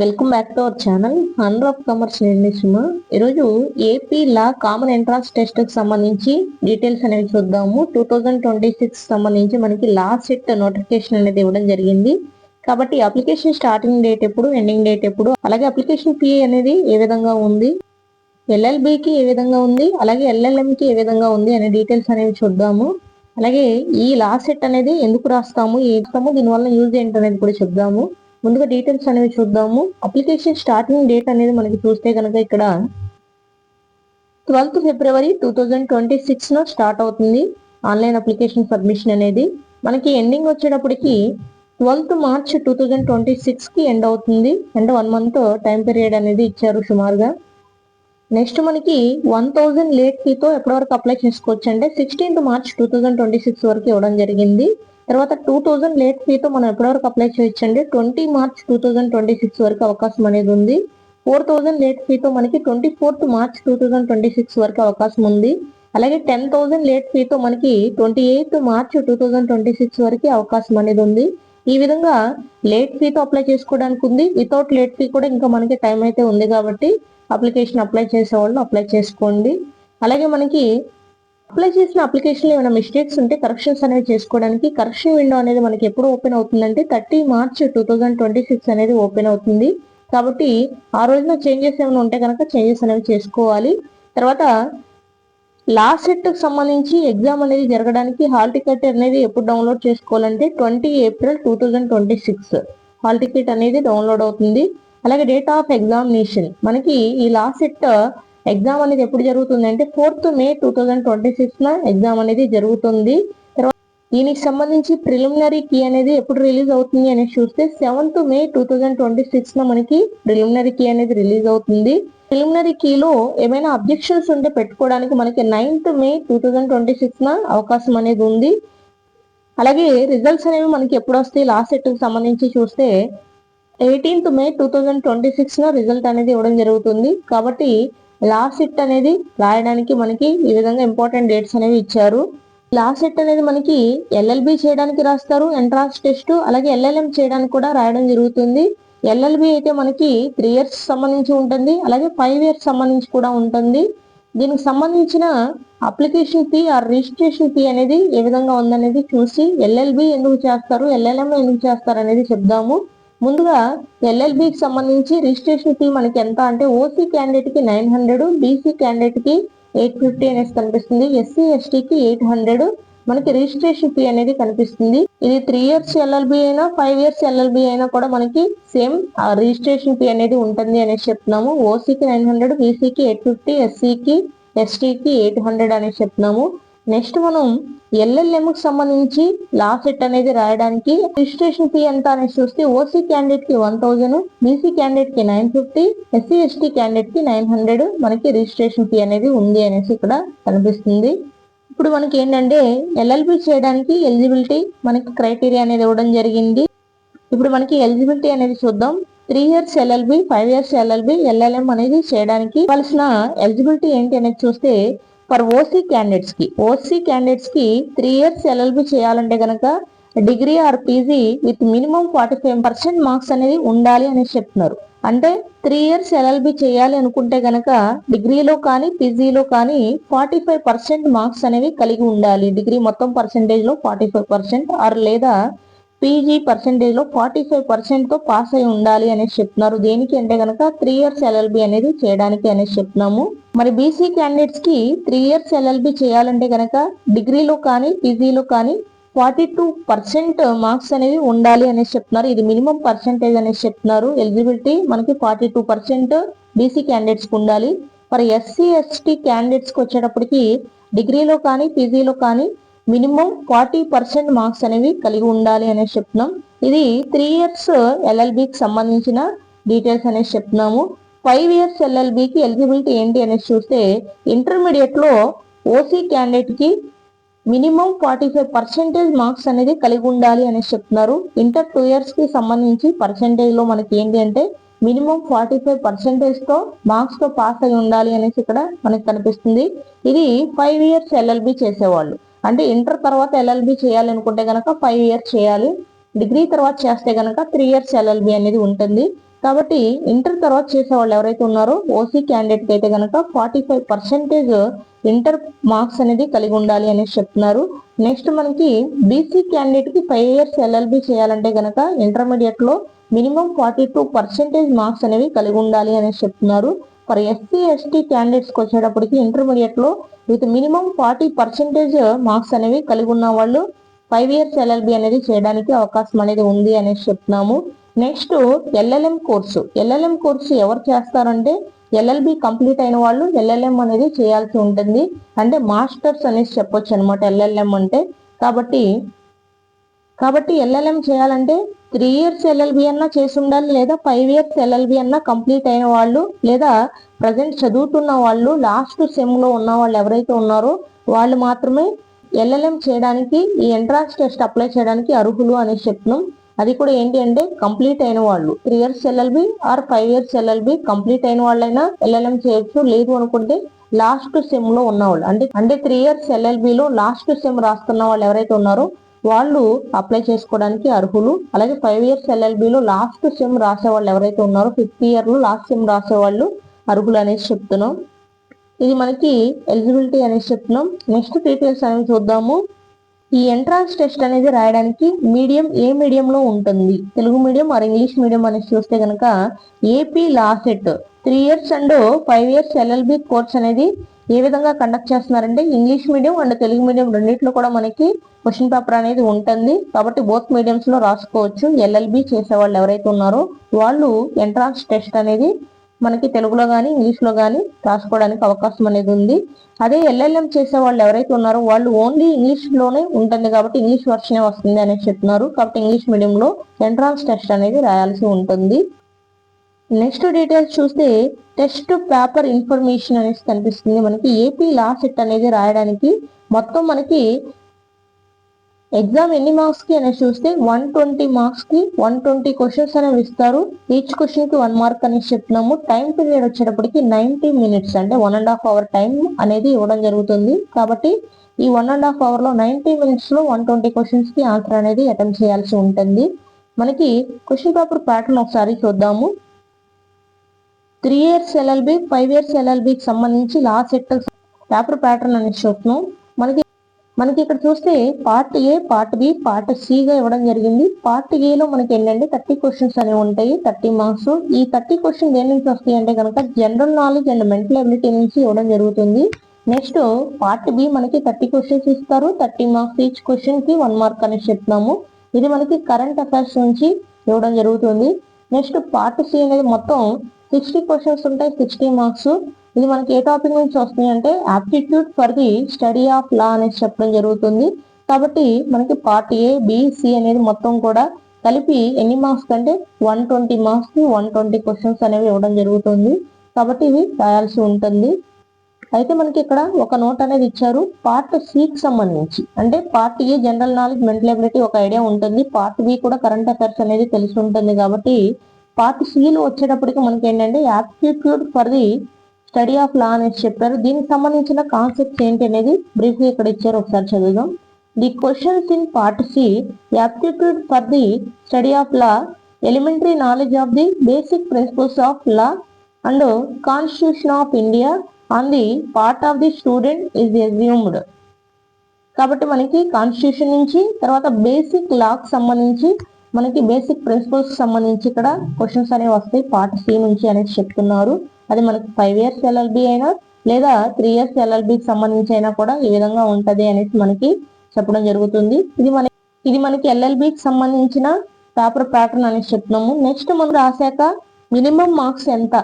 Welcome back to our channel hundred of commerce నిర్ణయిస్తున్నా ఈరోజు AP law common entrance టెస్ట్కి సంబంధించి details అనేవి చూద్దాము. టూ థౌజండ్ ట్వంటీ సిక్స్ సంబంధించి మనకి లాస్ట్ సెట్ నోటిఫికేషన్ అనేది ఇవ్వడం జరిగింది. కాబట్టి అప్లికేషన్ స్టార్టింగ్ డేట్ ఎప్పుడు ఎండింగ్ డేట్ ఎప్పుడు అలాగే అప్లికేషన్ ఫీ అనేది ఏ విధంగా ఉంది ఎల్ఎల్బికి ఏ విధంగా ఉంది అలాగే ఎల్ఎల్ఎంకి ఏ విధంగా ఉంది అనే డీటెయిల్స్ అనేవి చూద్దాము. అలాగే ఈ లాస్ట్ సెట్ అనేది ఎందుకు రాస్తాము ఏ ఇస్తాము దీనివల్ల యూజ్ ఏంటనేది కూడా చెప్దాము. ముందుగా డీటెయిల్స్ అనేవి చూద్దాము. అప్లికేషన్ స్టార్టింగ్ డేట్ అనేది మనకి చూస్తే కనుక ఇక్కడ twelfth February two thousand twenty సిక్స్లో స్టార్ట్ అవుతుంది ఆన్లైన్ అప్లికేషన్ సబ్మిషన్ అనేది. మనకి ఎండింగ్ వచ్చేటప్పటికి twelfth March two thousand twenty సిక్స్కి ఎండ్ అవుతుంది. అంటే వన్ మంత్ టైం పీరియడ్ అనేది ఇచ్చారు సుమారుగా. నెక్స్ట్ మనకి వన్ థౌజండ్ లేట్ ఫీతో ఎప్పటి వరకు అప్లై చేసుకోవచ్చు అంటే sixteenth March two thousand twenty six వరకు ఇవ్వడం జరిగింది. తర్వాత టూ థౌజండ్ లేట్ ఫీతో మనం ఎప్పటి వరకు అప్లై చేయొచ్చండి twenty March two thousand twenty six వరకు అవకాశం అనేది ఉంది. ఫోర్ థౌజండ్ లేట్ ఫీతో మనకి twenty fourth March two thousand twenty six వరకు అవకాశం ఉంది. అలాగే టెన్ థౌసండ్ లేట్ ఫీతో మనకి twenty eighth March two thousand twenty six వరకు అవకాశం అనేది ఉంది. ఈ విధంగా లేట్ ఫీతో అప్లై చేసుకోవడానికి ఉంది. వితౌట్ లేట్ ఫీ కూడా ఇంకా మనకి టైం అయితే ఉంది కాబట్టి అప్లికేషన్ అప్లై చేసే వాళ్ళు అప్లై చేసుకోండి. అలాగే మనకి అప్లై చేసిన అప్లికేషన్ ఏమైనా మిస్టేక్స్ ఉంటే కరెక్షన్స్ అనేవి చేసుకోవడానికి కరెక్షన్ విండో అనేది మనకి ఎప్పుడు ఓపెన్ అవుతుందంటే thirty March two thousand twenty six అనేది ఓపెన్ అవుతుంది. కాబట్టి ఆ రోజున చేంజెస్ ఏమైనా ఉంటే కనుక చేంజెస్ అనేవి చేసుకోవాలి. తర్వాత లాస్ట్ సెట్కి సంబంధించి ఎగ్జామ్ అనేది జరగడానికి హాల్ టికెట్ అనేది ఎప్పుడు డౌన్లోడ్ చేసుకోవాలంటే twenty April two thousand twenty six hall ticket అనేది డౌన్లోడ్ అవుతుంది. అలాగే డేట్ ఆఫ్ ఎగ్జామినేషన్ మనకి ఈ లాస్ట్ సెట్ ఎగ్జామ్ అనేది ఎప్పుడు జరుగుతుంది అంటే fourth May two thousand twenty six న ఎగ్జామ్ అనేది జరుగుతుంది. తర్వాత దీనికి సంబంధించి ప్రిలిమినరీ కీ అనేది ఎప్పుడు రిలీజ్ అవుతుంది అనేది చూస్తే seventh May two thousand twenty six న మనకి ప్రిలిమినరీ కీ అనేది రిలీజ్ అవుతుంది. ప్రిలిమినరీ కీలో ఏమైనా అబ్జెక్షన్స్ ఉంటే పెట్టుకోవడానికి మనకి ninth May two thousand twenty six న అవకాశం అనేది ఉంది. అలాగే రిజల్ట్స్ అనేవి మనకి ఎప్పుడు వస్తాయి? లాస్ట్ సెట్కి సంబంధించి చూస్తే eighteenth May two thousand twenty six result అనేది ఇవ్వడం జరుగుతుంది. కాబట్టి లాస్ట్ సెట్ అనేది రాయడానికి మనకి ఈ విధంగా ఇంపార్టెంట్ డేట్స్ అనేవి ఇచ్చారు. లాస్ట్ సెట్ అనేది మనకి ఎల్ఎల్బి చేయడానికి రాస్తారు. ఎంట్రాన్స్ టెస్ట్ అలాగే ఎల్ఎల్ఎం చేయడానికి కూడా రాయడం జరుగుతుంది. ఎల్ఎల్బి అయితే మనకి త్రీ ఇయర్స్ సంబంధించి ఉంటుంది. అలాగే ఫైవ్ ఇయర్స్ సంబంధించి కూడా ఉంటుంది. దీనికి సంబంధించిన అప్లికేషన్ ఫీ ఆ రిజిస్ట్రేషన్ ఫీ అనేది ఏ విధంగా ఉందనేది చూసి ఎల్ఎల్బి ఎందుకు చేస్తారు? ఎల్ఎల్ఎం ఎందుకు చేస్తారు అనేది చెప్దాము. ముందుగా ఎల్ఎల్బికి సంబంధించి రిజిస్ట్రేషన్ ఫీ మనకి ఎంత అంటే ఓసీ క్యాండిడేట్కి నైన్ హండ్రెడ్ బీసీ క్యాండిడేట్కి ఎయిట్ ఫిఫ్టీ అనేసి కనిపిస్తుంది. ఎస్సీ ఎస్టీకి ఎయిట్ హండ్రెడ్ మనకి రిజిస్ట్రేషన్ ఫీ అనేది కనిపిస్తుంది. ఇది త్రీ ఇయర్స్ ఎల్ఎల్బి అయినా ఫైవ్ ఇయర్స్ ఎల్ఎల్బి అయినా కూడా మనకి సేమ్ రిజిస్ట్రేషన్ ఫీ అనేది ఉంటుంది అనేసి చెప్తున్నాము. ఓసీకి నైన్ హండ్రెడ్ బీసీకి ఎయిట్ ఫిఫ్టీ ఎస్సీకి ఎస్టీకి ఎయిట్ హండ్రెడ్ అనేసి చెప్తున్నాము. నెక్స్ట్ మనం ఎల్ఎల్ఎం కి సంబంధించి లాస్ట్ సెట్ అనేది రాయడానికి రిజిస్ట్రేషన్ ఫీ ఎంత అనేది చూస్తే ఓసీ క్యాండిడేట్కి వన్ థౌజండ్ బీసీ క్యాండిడేట్కి నైన్ ఫిఫ్టీ ఎస్సీ ఎస్టీ క్యాండిడేట్కి నైన్ హండ్రెడ్ మనకి రిజిస్ట్రేషన్ ఫీ అనేది ఉంది అనేసి ఇక్కడ కనిపిస్తుంది. ఇప్పుడు మనకి ఏంటంటే ఎల్ఎల్బి చేయడానికి ఎలిజిబిలిటీ మనకి క్రైటీరియా అనేది ఇవ్వడం జరిగింది. ఇప్పుడు మనకి ఎలిజిబిలిటీ అనేది చూద్దాం. Three years LLB five years LLB LLM అనేది చేయడానికి కావాల్సిన ఎలిజిబిలిటీ ఏంటి అనేది చూస్తే ఫర్ ఓసీ క్యాండిడేట్స్కి ఓసీ క్యాండిడేట్స్కి త్రీ ఇయర్స్ ఎల్ఎల్బి చేయాలంటే కనుక degree or PG with minimum forty five percent marks అనేది ఉండాలి అనేసి చెప్తున్నారు. అంటే త్రీ ఇయర్స్ ఎల్ఎల్బి చేయాలి అనుకుంటే గనక డిగ్రీలో కానీ పీజీలో కానీ ఫార్టీ ఫైవ్ పర్సెంట్ మార్క్స్ అనేవి కలిగి ఉండాలి. డిగ్రీ మొత్తం పర్సెంటేజ్లో ఫార్టీ ఫైవ్ పర్సెంట్ ఆర్ లేదా పీజీ పర్సెంటేజ్లో ఫార్టీ ఫైవ్ పర్సెంట్తో పాస్ అయి ఉండాలి అనేసి చెప్తున్నారు. దేనికి అంటే కనుక త్రీ ఇయర్స్ ఎల్ఎల్బి అనేది చేయడానికి అనేసి చెప్తున్నాము. మరి బీసీ క్యాండిడేట్స్కి త్రీ ఇయర్స్ ఎల్ఎల్బి చేయాలంటే గనక డిగ్రీలో కానీ పీజీలో కానీ ఫార్టీ టూ పర్సెంట్ మార్క్స్ అనేవి ఉండాలి అనేసి చెప్తున్నారు. ఇది మినిమం పర్సెంటేజ్ అనేసి చెప్తున్నారు. ఎలిజిబిలిటీ మనకి ఫార్టీ టూ పర్సెంట్ బీసీ క్యాండిడేట్స్కి ఉండాలి. మరి ఎస్సీ ఎస్టీ క్యాండిడేట్స్కి వచ్చేటప్పటికి డిగ్రీలో కానీ పీజీలో కానీ మినిమం ఫార్టీ పర్సెంట్ మార్క్స్ అనేవి కలిగి ఉండాలి అనేసి చెప్తున్నాం. ఇది త్రీ ఇయర్స్ ఎల్ఎల్బికి సంబంధించిన డీటెయిల్స్ అనేసి చెప్తున్నాము. ఫైవ్ ఇయర్స్ ఎల్ఎల్బికి ఎలిజిబిలిటీ ఏంటి అనేసి చూస్తే ఇంటర్మీడియట్లో OC క్యాండిడేట్కి minimum forty five percentage marks అనేది కలిగి ఉండాలి అనేసి చెప్తున్నారు. ఇంటర్ టూ ఇయర్స్కి సంబంధించి పర్సెంటేజ్లో మనకి ఏంటి అంటే మినిమం ఫార్టీ ఫైవ్ పర్సెంటేజ్తో పాస్ అయి ఉండాలి అనేసి ఇక్కడ మనకి కనిపిస్తుంది. ఇది ఫైవ్ ఇయర్స్ ఎల్ఎల్బి చేసేవాళ్ళు. అంటే ఇంటర్ తర్వాత ఎల్ఎల్బి చేయాలనుకుంటే కనుక ఫైవ్ ఇయర్స్ చేయాలి. డిగ్రీ తర్వాత చేస్తే కనుక త్రీ ఇయర్స్ ఎల్ఎల్బి అనేది ఉంటుంది. కాబట్టి ఇంటర్ తర్వాత చేసే వాళ్ళు ఎవరైతే ఉన్నారో ఓసీ క్యాండిడేట్ అయితే కనుక forty five percentage inter marks అనేది కలిగి ఉండాలి అనేసి చెప్తున్నారు. నెక్స్ట్ మనకి బీసీ క్యాండిడేట్కి ఫైవ్ ఇయర్స్ ఎల్ఎల్బి చేయాలంటే కనుక ఇంటర్మీడియట్లో minimum forty two percentage marks అనేవి కలిగి ఉండాలి అనేసి చెప్తున్నారు. ఫర్ ఎస్సీ ఎస్టీ క్యాండిడేట్స్కి వచ్చేటప్పటికి ఇంటర్మీడియట్లో with minimum forty percentage marks అనేవి కలిగి ఉన్న వాళ్ళు ఫైవ్ ఇయర్స్ ఎల్ఎల్బి అనేది చేయడానికి అవకాశం అనేది ఉంది అనేసి చెప్తున్నాము. Next LLM course LLM course ఎవరు చేస్తారంటే ఎల్ఎల్బి కంప్లీట్ అయిన వాళ్ళు ఎల్ఎల్ఎం అనేది చేయాల్సి ఉంటుంది. అంటే మాస్టర్స్ అనేసి చెప్పొచ్చు అనమాట ఎల్ఎల్ఎం అంటే. కాబట్టి కాబట్టి ఎల్ఎల్ఎం చేయాలంటే త్రీ ఇయర్స్ ఎల్ఎల్బి అన్నా చేసి ఉండాలి లేదా ఫైవ్ ఇయర్స్ ఎల్ఎల్బి అన్నా కంప్లీట్ అయిన వాళ్ళు లేదా ప్రజెంట్ చదువుతున్న వాళ్ళు లాస్ట్ సెమ్లో ఉన్న వాళ్ళు ఎవరైతే ఉన్నారో వాళ్ళు మాత్రమే ఎల్ఎల్ఎం చేయడానికి ఈ ఎంట్రాన్స్ టెస్ట్ అప్లై చేయడానికి అర్హులు అనేసి చెప్తున్నాం అది కూడా ఏంటి అంటే కంప్లీట్ అయిన వాళ్ళు. Three years LLB or five years LLB complete అయిన వాళ్ళైనా ఎల్ఎల్ఎం చేయొచ్చు. లేదు అనుకుంటే లాస్ట్ సెమ్లో ఉన్నవాళ్ళు అంటే అంటే త్రీ ఇయర్స్ ఎల్ఎల్బి లో లాస్ట్ సెమ్ రాస్తున్న వాళ్ళు ఎవరైతే ఉన్నారో వాళ్ళు అప్లై చేసుకోవడానికి అర్హులు. అలాగే ఫైవ్ ఇయర్స్ ఎల్ఎల్బిలో లాస్ట్ సెమ్ రాసే వాళ్ళు ఎవరైతే ఉన్నారో ఫిఫ్త్ ఇయర్లో లాస్ట్ సెమ్ రాసే వాళ్ళు అర్హులు అనేసి చెప్తున్నాం. ఇది మనకి ఎలిజిబిలిటీ అనేసి చెప్తున్నాం. నెక్స్ట్ డీటెయిల్స్ అనేవి చూద్దాము. ఈ ఎంట్రాన్స్ టెస్ట్ అనేది రాయడానికి మీడియం ఏ మీడియంలో ఉంటుంది. Telugu medium or English medium అనేసి చూస్తే కనుక AP law set three years and five years LLB course అనేది ఏ విధంగా కండక్ట్ చేస్తున్నారంటే English medium and Telugu medium రెండింటిలో కూడా మనకి క్వశ్చన్ పేపర్ అనేది ఉంటుంది. కాబట్టి బోత్ మీడియంస్లో రాసుకోవచ్చు. ఎల్ఎల్బి చేసే వాళ్ళు ఎవరైతే ఉన్నారో వాళ్ళు ఎంట్రాన్స్ టెస్ట్ అనేది మనకి తెలుగులో కానీ ఇంగ్లీష్లో కానీ రాసుకోవడానికి అవకాశం అనేది ఉంది. అదే ఎల్ఎల్ఎం చేసే వాళ్ళు ఎవరైతే ఉన్నారో వాళ్ళు ఓన్లీ ఇంగ్లీష్లోనే ఉంటుంది కాబట్టి ఇంగ్లీష్ వర్షనే వస్తుంది అనేసి చెప్తున్నారు. కాబట్టి ఇంగ్లీష్ మీడియంలో ఎంట్రాన్స్ టెస్ట్ అనేది రాయాల్సి ఉంటుంది. నెక్స్ట్ డీటెయిల్స్ చూస్తే టెస్ట్ పేపర్ ఇన్ఫర్మేషన్ అనేసి కనిపిస్తుంది. మనకి ఏపీ లా సెట్ అనేది రాయడానికి మొత్తం మనకి ఎగ్జామ్ ఎన్ని మార్క్స్కి చూస్తే వన్ ట్వంటీ మార్క్స్కి వన్ ట్వంటీ క్వశ్చన్స్ అనేవి ఇస్తారు. ఈచ్ క్వశ్చన్కి వన్ మార్క్ అనేసి చెప్తున్నాము. టైం పీరియడ్ వచ్చేటప్పటికి నైన్టీ మినిట్స్ అంటే one and half hour time అనేది ఇవ్వడం జరుగుతుంది. కాబట్టి ఈ వన్ అండ్ హాఫ్ అవర్లో నైన్టీ మినిట్స్లో వన్ ట్వంటీ క్వశ్చన్స్కి ఆన్సర్ అనేది అటెంప్ట్ చేయాల్సి ఉంటుంది. మనకి క్వశ్చన్ పేపర్ ప్యాటర్న్ ఒకసారి చూద్దాము. Three years LLB five years ఎల్ఎల్బికి సంబంధించి లా సెట్ పేపర్ ప్యాటర్న్ అనేది చెప్తున్నాం మనకి మనకి ఇక్కడ చూస్తే part A part B part C గా ఇవ్వడం జరిగింది. పార్ట్ ఏలో లో మనకి ఏంటంటే థర్టీ క్వశ్చన్స్ అనేవి ఉంటాయి థర్టీ మార్క్స్. ఈ థర్టీ క్వశ్చన్ దేని నుంచి వస్తాయి అంటే కనుక general knowledge and mental ability నుంచి ఇవ్వడం జరుగుతుంది. నెక్స్ట్ పార్ట్ బి మనకి థర్టీ క్వశ్చన్స్ ఇస్తారు థర్టీ మార్క్స్ ఈచ్ క్వశ్చన్కి వన్ మార్క్ అనేసి చెప్తున్నాము. ఇది మనకి కరెంట్ అఫైర్స్ నుంచి ఇవ్వడం జరుగుతుంది. నెక్స్ట్ పార్ట్ సి అనేది మొత్తం సిక్స్టీ క్వశ్చన్స్ ఉంటాయి సిక్స్టీ మార్క్స్ ఇది మనకి ఏ టాపిక్ నుంచి వస్తుంది అంటే aptitude for the study of law అనేది చెప్పడం జరుగుతుంది. కాబట్టి మనకి పార్ట్ ఏ బిసి అనేది మొత్తం కూడా కలిపి ఎన్ని మార్క్స్ కంటే వన్ ట్వంటీ మార్క్స్కి వన్ ట్వంటీ క్వశ్చన్స్ అనేవి ఇవ్వడం జరుగుతుంది. కాబట్టి ఇవి రాయాల్సి ఉంటుంది. అయితే మనకి ఇక్కడ ఒక నోట్ అనేది ఇచ్చారు. పార్ట్ సికి సంబంధించి. అంటే part A general knowledge mental ability ఒక ఐడియా ఉంటుంది. పార్ట్ బి కూడా కరెంట్ అఫైర్స్ అనేది తెలిసి ఉంటుంది కాబట్టి పార్ట్ సిలో వచ్చేటప్పటికి మనకి ఏంటంటే aptitude for the study of law అనేసి చెప్పారు దీనికి సంబంధించిన కాన్సెప్ట్స్ ఏంటి అనేది బ్రీఫ్ ఇక్కడ ఇచ్చారు. ఒకసారి చదువుదాం. The questions in part C aptitude for the study of law elementary knowledge of the basic principles of law and constitution of India on the part of the student is assumed కాబట్టి మనకి constitution నుంచి తర్వాత basic lock సంబంధించి మనకి basic principles సంబంధించి ఇక్కడ questions అనేవి వస్తాయి. పార్ట్ సి నుంచి అనేది చెప్తున్నారు. అది మనకి ఫైవ్ ఇయర్స్ ఎల్ఎల్బి అయినా లేదా త్రీ ఇయర్స్ ఎల్ఎల్బికి సంబంధించి అయినా కూడా ఈ విధంగా ఉంటది అనేసి మనకి చెప్పడం జరుగుతుంది. ఇది మన ఇది మనకి ఎల్ఎల్బికి సంబంధించిన పేపర్ ప్యాటర్న్ అనేసి చెప్తున్నాము. నెక్స్ట్ మనం రాశాక మినిమం మార్క్స్ ఎంత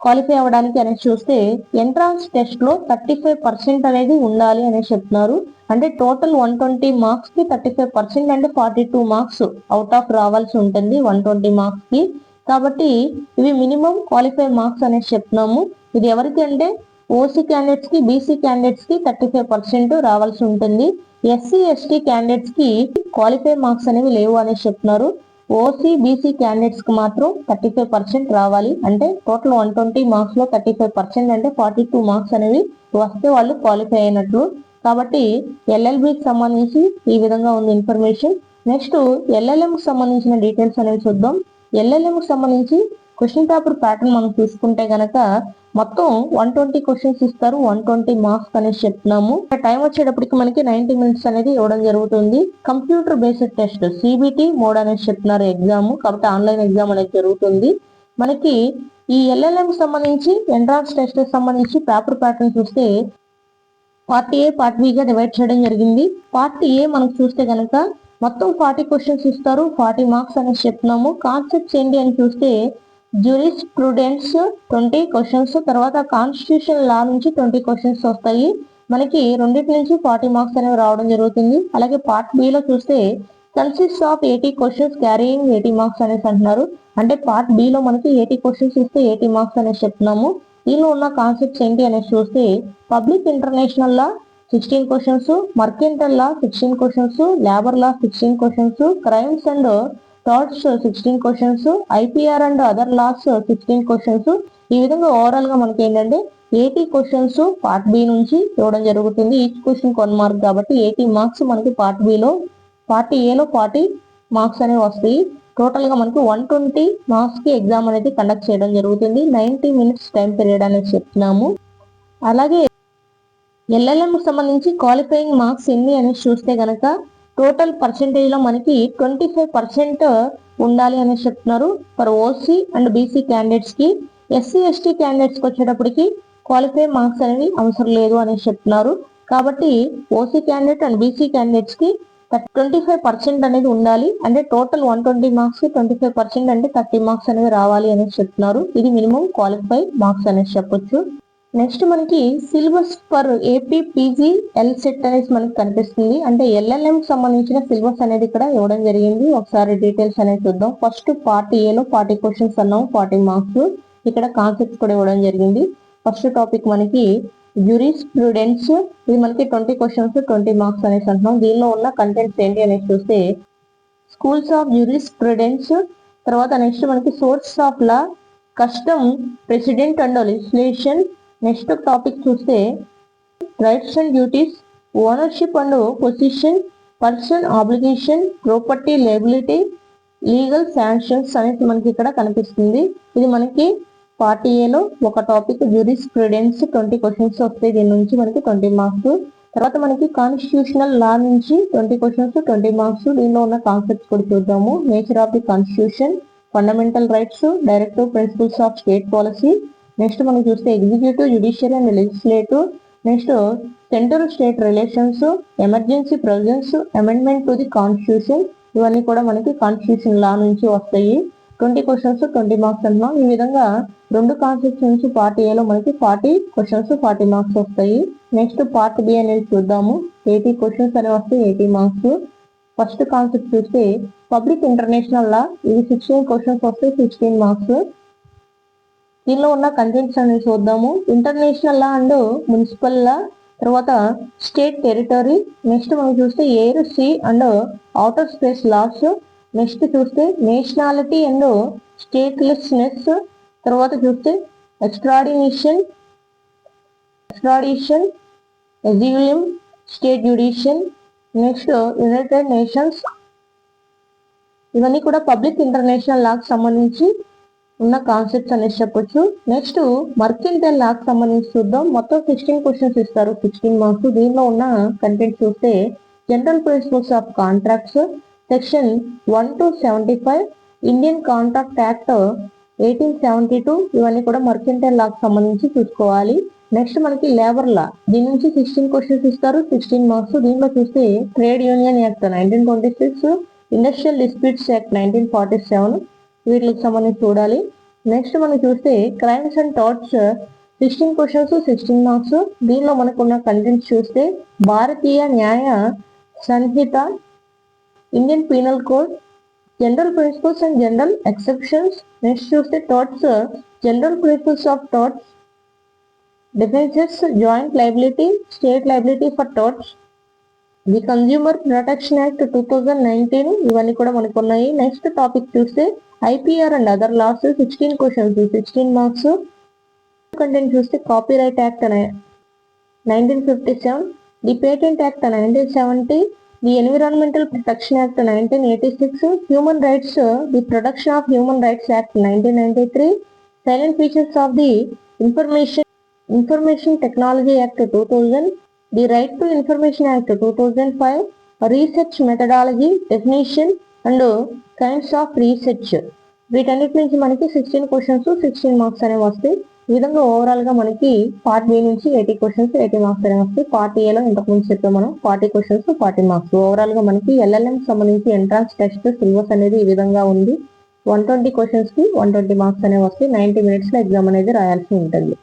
క్వాలిఫై అవ్వడానికి అనేది చూస్తే ఎంట్రాన్స్ టెస్ట్లో థర్టీ ఫైవ్ పర్సెంట్ అనేది ఉండాలి అనేసి చెప్తున్నారు. అంటే టోటల్ వన్ ట్వంటీ మార్క్స్కి థర్టీ ఫైవ్ పర్సెంట్ అంటే forty two marks out of రావాల్సి ఉంటుంది వన్ ట్వంటీ మార్క్స్కి. కాబట్టి ఇవి మినిమం క్వాలిఫై మార్క్స్ అనేసి చెప్తున్నాము. ఇది ఎవరికి అంటే ఓసీ క్యాండిడేట్స్కి బీసీ క్యాండిడేట్స్కి థర్టీ ఫైవ్ పర్సెంట్ రావాల్సి ఉంటుంది. ఎస్సీ ఎస్టీ క్యాండిడేట్స్కి క్వాలిఫై మార్క్స్ అనేవి లేవు అనేసి చెప్తున్నారు. ఓసీ బీసీ క్యాండిడేట్స్కి మాత్రం థర్టీ ఫైవ్ పర్సెంట్ రావాలి. అంటే టోటల్ వన్ ట్వంటీ మార్క్స్లో థర్టీ ఫైవ్ పర్సెంట్ అంటే ఫార్టీ టూ మార్క్స్ అనేవి వస్తే వాళ్ళు క్వాలిఫై అయినట్లు. కాబట్టి ఎల్ఎల్బికి సంబంధించి ఈ విధంగా ఉంది ఇన్ఫర్మేషన్ నెక్స్ట్ ఎల్ఎల్ఎం కి సంబంధించిన డీటెయిల్స్ అనేవి చూద్దాం. ఎల్ఎల్ఎం కి సంబంధించి క్వశ్చన్ పేపర్ ప్యాటర్న్ మనం చూసుకుంటే గనక మొత్తం వన్ ట్వంటీ క్వశ్చన్స్ ఇస్తారు. వన్ ట్వంటీ మార్క్స్ అనేసి చెప్తున్నాము. టైం వచ్చేటప్పటికి మనకి నైన్టీ మినిట్స్ అనేది ఇవ్వడం జరుగుతుంది. Computer based test CBT mode అనేసి చెప్తున్నారు ఎగ్జామ్ కాబట్టి ఆన్లైన్ ఎగ్జామ్ అనేది జరుగుతుంది. మనకి ఈ ఎల్ఎల్ఎం సంబంధించి ఎంట్రాన్స్ టెస్ట్ సంబంధించి పేపర్ ప్యాటర్న్ చూస్తే పార్ట్ ఏ పార్ట్ బి గా డివైడ్ చేయడం జరిగింది. పార్ట్ ఏ మనకు చూస్తే కనుక మొత్తం ఫార్టీ క్వశ్చన్స్ ఇస్తారు. ఫార్టీ మార్క్స్ అనేసి చెప్తున్నాము. కాన్సెప్ట్స్ ఏంటి అని చూస్తే జ్యూరిస్ స్టూడెంట్స్ ట్వంటీ క్వశ్చన్స్ తర్వాత కాన్స్టిట్యూషన్ లా నుంచి ట్వంటీ క్వశ్చన్స్ వస్తాయి. మనకి రెండింటి నుంచి ఫార్టీ మార్క్స్ అనేవి రావడం జరుగుతుంది. అలాగే పార్ట్లో చూస్తే consist of eighty questions carrying eighty marks అనేసి అంటున్నారు. అంటే పార్ట్లో మనకి ఎయిటీ క్వశ్చన్స్ ఇస్తే ఎయిటీ మార్క్స్ అనేసి చెప్తున్నాము. దీనిలో ఉన్న కాన్సెప్ట్స్ ఏంటి అనేసి చూస్తే public international law sixteen questions mercantile law sixteen questions labour law sixteen questions crimes and torts sixteen questions IPR and other laws sixteen questions ఈ విధంగా ఓవరాల్గా మనకి ఏంటంటే ఎయిటీ క్వశ్చన్స్ పార్ట్ బి నుంచి ఇవ్వడం జరుగుతుంది. ఈచ్ క్వశ్చన్ వన్ మార్క్ కాబట్టి eighty marks మనకి పార్ట్ బిలో పార్ట్ ఏలో ఫార్టీ మార్క్స్ అనేవి వస్తాయి. టోటల్గా మనకి వన్ ట్వంటీ మార్క్స్కి ఎగ్జామ్ అనేది కండక్ట్ చేయడం జరుగుతుంది. నైన్టీ మినిట్స్ టైం పీరియడ్ అనేది చెప్తున్నాము. అలాగే ఎల్ఎల్ఎం సంబంధించి క్వాలిఫైయింగ్ మార్క్స్ ఎన్ని అనేసి చూస్తే కనుక టోటల్ పర్సెంటేజ్లో మనకి ట్వంటీ ఫైవ్ పర్సెంట్ ఉండాలి అనేసి చెప్తున్నారు. ఫర్ ఓసీ అండ్ బీసీ క్యాండిడేట్స్కి ఎస్సీ ఎస్టీ క్యాండిడేట్స్కి వచ్చేటప్పటికి క్వాలిఫై మార్క్స్ అనేవి అవసరం లేదు అనేసి చెప్తున్నారు. కాబట్టి ఓసీ క్యాండిడేట్ అండ్ బీసీ క్యాండిడేట్స్కి ట్వంటీ ఫైవ్ పర్సెంట్ అనేది ఉండాలి. అంటే total one twenty marks twenty five percent అంటే థర్టీ మార్క్స్ అనేవి రావాలి అనేసి చెప్తున్నారు. ఇది మినిమం క్వాలిఫై మార్క్స్ అనేసి చెప్పొచ్చు. నెక్స్ట్ మనకి syllabus for AP PG L set అనేసి మనకి కనిపిస్తుంది. అంటే ఎల్ఎల్ఎం సంబంధించిన సిలబస్ అనేది ఇక్కడ ఇవ్వడం జరిగింది. ఒకసారి డీటెయిల్స్ అనేది చూద్దాం. ఫస్ట్ పార్ట్ ఏలో ఫార్టీ క్వశ్చన్స్ అన్నాం ఫార్టీ మార్క్స్. ఇక్కడ కాన్సెప్ట్స్ కూడా ఇవ్వడం జరిగింది. ఫస్ట్ టాపిక్ మనకి జ్యూరిస్ స్టూడెంట్స్ ఇది మనకి ట్వంటీ క్వశ్చన్స్ ట్వంటీ మార్క్స్ అనేసి అంటున్నాం దీనిలో ఉన్న కంటెంట్స్ ఏంటి అనేసి చూస్తే స్కూల్స్ ఆఫ్ జ్యూరిస్ స్టూడెంట్స్ తర్వాత నెక్స్ట్ మనకి source of law custom precedent and legislation next topic చూస్తే rights and duties ownership and possession person obligation property liability legal sanctions అనేది మనకి ఇక్కడ కనిపిస్తుంది. ఇది మనకి పార్టీ ఏలో ఒక topic jurisprudence twenty questions వస్తాయి. దీని నుంచి మనకి ట్వంటీ మార్క్స్ తర్వాత మనకి కాన్స్టిట్యూషనల్ లా నుంచి ట్వంటీ క్వశ్చన్స్ ట్వంటీ మార్క్స్ దీనిలో ఉన్న కాన్సెప్ట్స్ కూడా చూద్దాము. Nature of the constitution fundamental rights directive principles of state policy next మనం చూస్తే executive judicial and legislative next central state relations emergency provisions amendment to the constitution ఇవన్నీ కూడా మనకి constitution law నుంచి వస్తాయి. ట్వంటీ క్వశ్చన్స్ ట్వంటీ మార్క్స్ అంటున్నాం. ఈ విధంగా రెండు కాన్సెప్ట్స్ నుంచి పార్ట్ ఏలో మనకి ఫార్టీ క్వశ్చన్స్ ఫార్టీ మార్క్స్ వస్తాయి. నెక్స్ట్ పార్ట్ బి అనేది చూద్దాము. ఎయిటీ క్వశ్చన్స్ అనేవి వస్తాయి ఎయిటీ మార్క్స్ ఫస్ట్ కాన్సెప్ట్ చూస్తే పబ్లిక్ ఇంటర్నేషనల్ లా ఇది సిక్స్టీన్ క్వశ్చన్స్ వస్తాయి సిక్స్టీన్ మార్క్స్ దీనిలో ఉన్న కంటెంట్స్ అనేది చూద్దాము. International law and municipal law తర్వాత స్టేట్ టెరిటరీ నెక్స్ట్ మనం చూస్తే air sea and outer space laws next చూస్తే నేషనాలిటీ అండ్ స్టేట్లెస్నెస్ తర్వాత చూస్తే extradition extradition asylum state judicial next united nations ఇవన్నీ కూడా పబ్లిక్ ఇంటర్నేషనల్ లాకి సంబంధించి ఉన్న కాన్సెప్ట్స్ అనేసి చెప్పొచ్చు. నెక్స్ట్ మర్కెంటైల్ లాక్ సంబంధించి చూద్దాం. మొత్తం సిక్స్టీన్ క్వశ్చన్స్ ఇస్తారు. సిక్స్టీన్ మార్క్స్ దీనిలో ఉన్న కంటెంట్ చూస్తే general principles of contracts section one to seventy five Indian contract act eighteen seventy two ఇవన్నీ కూడా మర్కెంటైల్ లాక్ సంబంధించి చూసుకోవాలి. నెక్స్ట్ మనకి లేబర్ లా దీని నుంచి సిక్స్టీన్ క్వశ్చన్స్ ఇస్తారు. సిక్స్టీన్ మార్క్స్ దీనిలో చూస్తే trade union act nineteen twenty six industrial disputes act nineteen forty seven వీటికి సంబంధించి చూడాలి. నెక్స్ట్ మనం చూస్తే crimes and torts sixteen questions sixteen marks దీనిలో మనకున్న కంటెంట్ చూస్తే Bharatiya Nyaya Sanhita Indian penal code general principles and general exceptions next చూస్తే torts general principles of torts defences joint liability state liability for torts the consumer protection act two thousand nineteen ఇవన్నీ కూడా మనకు ఉన్నాయి. Next topic చూస్తే IPR and other laws sixteen questions sixteen marks content చూస్తే copyright act అనే nineteen fifty seven the patent act nineteen seventy the environmental protection act nineteen eighty six human rights the protection of human rights act nineteen ninety three salient features of the information information technology act two thousand the right to information act two thousand five research methodology definition and kinds of research వీటన్నిటి నుంచి మనకి sixteen questions sixteen marks అనేవి వస్తాయి. ఈ విధంగా ఓవరాల్గా మనకి part B నుంచి ఎయిటీ క్వశ్చన్స్ ఎయిటీ మార్క్స్ అనేవి వస్తాయి. పార్ట్ ఏలో ఇంతకు ముందు చెప్పాం మనం ఫార్టీ క్వశ్చన్స్ ఫార్టీ మార్క్స్ ఓవరాల్గా మనకి ఎల్ఎల్ఎం సంబంధించి ఎంట్రన్స్ టెస్ట్ సిలబస్ అనేది ఈ విధంగా ఉంది. వన్ ట్వంటీ క్వశ్చన్స్కి వన్ ట్వంటీ మార్క్స్ అనేవి వస్తాయి. నైన్టీ మినిట్స్లో ఎగ్జామ్ అనేది రాయాల్సి ఉంటుంది.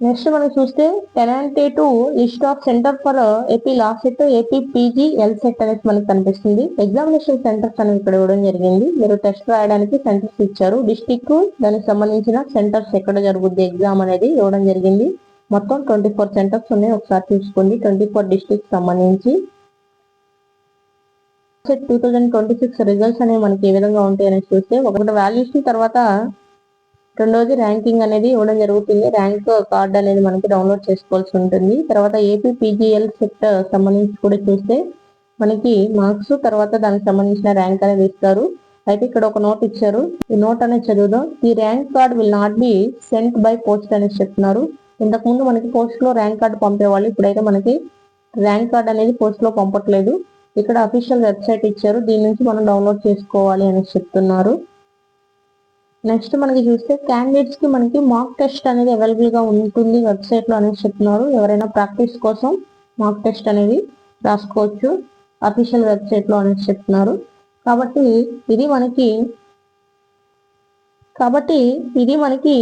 నెక్స్ట్ మనం చూస్తే tentative list of centre for AP law CET AP PG L CET అనేది మనకి కనిపిస్తుంది. ఎగ్జామినేషన్ సెంటర్స్ అనేవి ఇక్కడ ఇవ్వడం జరిగింది. మీరు టెస్ట్ రాయడానికి సెంటర్స్ ఇచ్చారు. డిస్టిక్ దానికి సంబంధించిన సెంటర్స్ ఎక్కడ జరుగుద్ది? ఎగ్జామ్ అనేది ఇవ్వడం జరిగింది. మొత్తం ట్వంటీ ఫోర్ సెంటర్స్ ఉన్నాయి. ఒకసారి చూసుకోండి. ట్వంటీ ఫోర్ డిస్టిక్ సంబంధించి two thousand twenty six results అనేవి మనకి ఏ విధంగా ఉంటాయి అనేది చూస్తే ఒకటి వాల్యూస్ తర్వాత రెండోది ర్యాంకింగ్ అనేది ఇవ్వడం జరుగుతుంది. ర్యాంక్ కార్డ్ అనేది మనకి డౌన్లోడ్ చేసుకోవాల్సి ఉంటుంది. తర్వాత ఏపీ పీజీఎల్ సెట్ సంబంధించి కూడా చూస్తే మనకి మార్క్స్ తర్వాత దానికి సంబంధించిన ర్యాంక్ అనేది ఇస్తారు. అయితే ఇక్కడ ఒక నోట్ ఇచ్చారు. ఈ నోట్ అనేది చదువుదాం. ఈ rank card will not be sent by post అనేది చెప్తున్నారు. ఇంతకుముందు మనకి పోస్ట్లో ర్యాంక్ కార్డు పంపేవాళ్ళు ఇప్పుడైతే మనకి ర్యాంక్ కార్డ్ అనేది పోస్ట్లో పంపట్లేదు. ఇక్కడ అఫీషియల్ వెబ్సైట్ ఇచ్చారు. దీని నుంచి మనం డౌన్లోడ్ చేసుకోవాలి అని చెప్తున్నారు. నెక్స్ట్ మనకి చూస్తే క్యాండిడేట్స్కి మనకి మాక్ టెస్ట్ అనేది అవైలబుల్గా ఉంటుంది వెబ్సైట్లో అనేది చెప్తున్నారు. ఎవరైనా ప్రాక్టీస్ కోసం మాక్ టెస్ట్ అనేది రాసుకోవచ్చు. అఫీషియల్ వెబ్సైట్లో అనేది చెప్తున్నారు. కాబట్టి ఇది మనకి కాబట్టి ఇది మనకి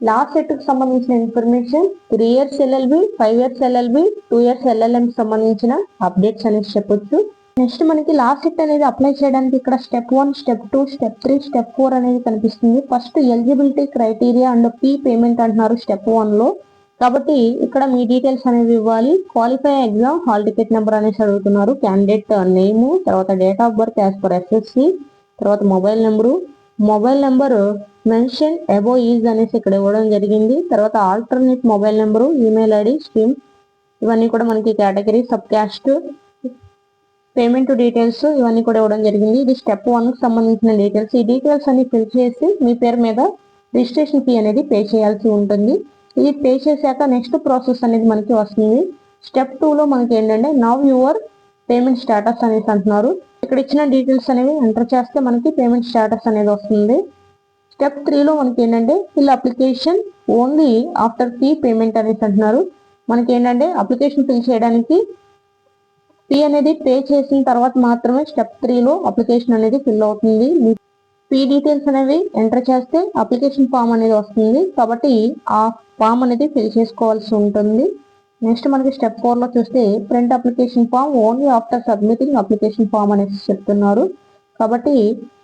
లాస్ట్ సెట్కి సంబంధించిన information three years LLB five years LLB two years LLM సంబంధించిన అప్డేట్స్ అనేది చెప్పొచ్చు. నెక్స్ట్ మనకి లాస్ట్ సెట్ అనేది అప్లై చేయడానికి ఇక్కడ step one step two step three step four అనేది కనిపిస్తుంది. First eligibility criteria and fee payment అంటున్నారు స్టెప్ వన్లో. కాబట్టి ఇక్కడ మీ డీటెయిల్స్ అనేవి ఇవ్వాలి. Qualify exam hall ticket number అనేసి అడుగుతున్నారు. క్యాండిడేట్ నేమ్ తర్వాత date of birth as per SSC తర్వాత mobile number. Mobile number mention above is అనేసి ఇక్కడ ఇవ్వడం జరిగింది. తర్వాత alternate mobile number email ID scheme ఇవన్నీ కూడా మనకి category sub caste payment details ఇవన్నీ కూడా ఇవ్వడం జరిగింది. ఇది స్టెప్ వన్కి సంబంధించిన డీటెయిల్స్. ఈ డీటెయిల్స్ అన్ని ఫిల్ చేసి మీ పేరు మీద రిజిస్ట్రేషన్ ఫీ అనేది పే చేయాల్సి ఉంటుంది. ఇది పే చేశాక నెక్స్ట్ ప్రాసెస్ అనేది మనకి వస్తుంది. స్టెప్ టూ లో మనకి ఏంటంటే నవ్ యువర్ పేమెంట్ స్టేటస్ అనేసి అంటున్నారు. ఇక్కడ ఇచ్చిన డీటెయిల్స్ అనేవి ఎంటర్ చేస్తే మనకి పేమెంట్ స్టేటస్ అనేది వస్తుంది. స్టెప్ త్రీలో మనకి ఏంటంటే fill application only after fee payment అనేసి అంటున్నారు. మనకి ఏంటంటే అప్లికేషన్ ఫిల్ చేయడానికి ఫీ అనేది పే చేసిన తర్వాత మాత్రమే స్టెప్ త్రీలో అప్లికేషన్ అనేది ఫిల్ అవుతుంది. ఫీ డీటెయిల్స్ అనేవి ఎంటర్ చేస్తే అప్లికేషన్ ఫామ్ అనేది వస్తుంది. కాబట్టి ఆ ఫామ్ అనేది ఫిల్ చేసుకోవాల్సి ఉంటుంది. నెక్స్ట్ మనకి స్టెప్ ఫోర్లో చూస్తే print application form only after submitting application form అనేసి చెప్తున్నారు. కాబట్టి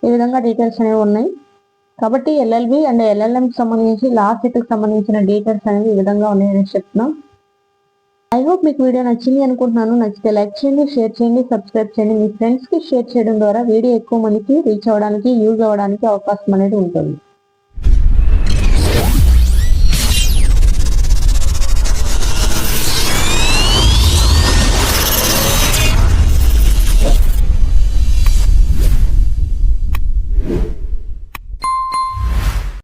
ఈ విధంగా డీటెయిల్స్ అనేవి ఉన్నాయి. కాబట్టి ఎల్ఎల్బి అండ్ ఎల్ఎల్ఎం సంబంధించి లాస్ట్కి సంబంధించిన డీటెయిల్స్ అనేవి ఈ విధంగా ఉన్నాయని చెప్తున్నాం. ఐ హోప్ మీకు వీడియో నచ్చింది అనుకుంటున్నాను. నచ్చితే లైక్ చేయండి షేర్ చేయండి సబ్స్క్రైబ్ చేయండి. మీ ఫ్రెండ్స్కి షేర్ చేయడం ద్వారా వీడియో ఎక్కువ మందికి రీచ్ అవ్వడానికి యూజ్ అవ్వడానికి అవకాశం అనేది ఉంటుంది.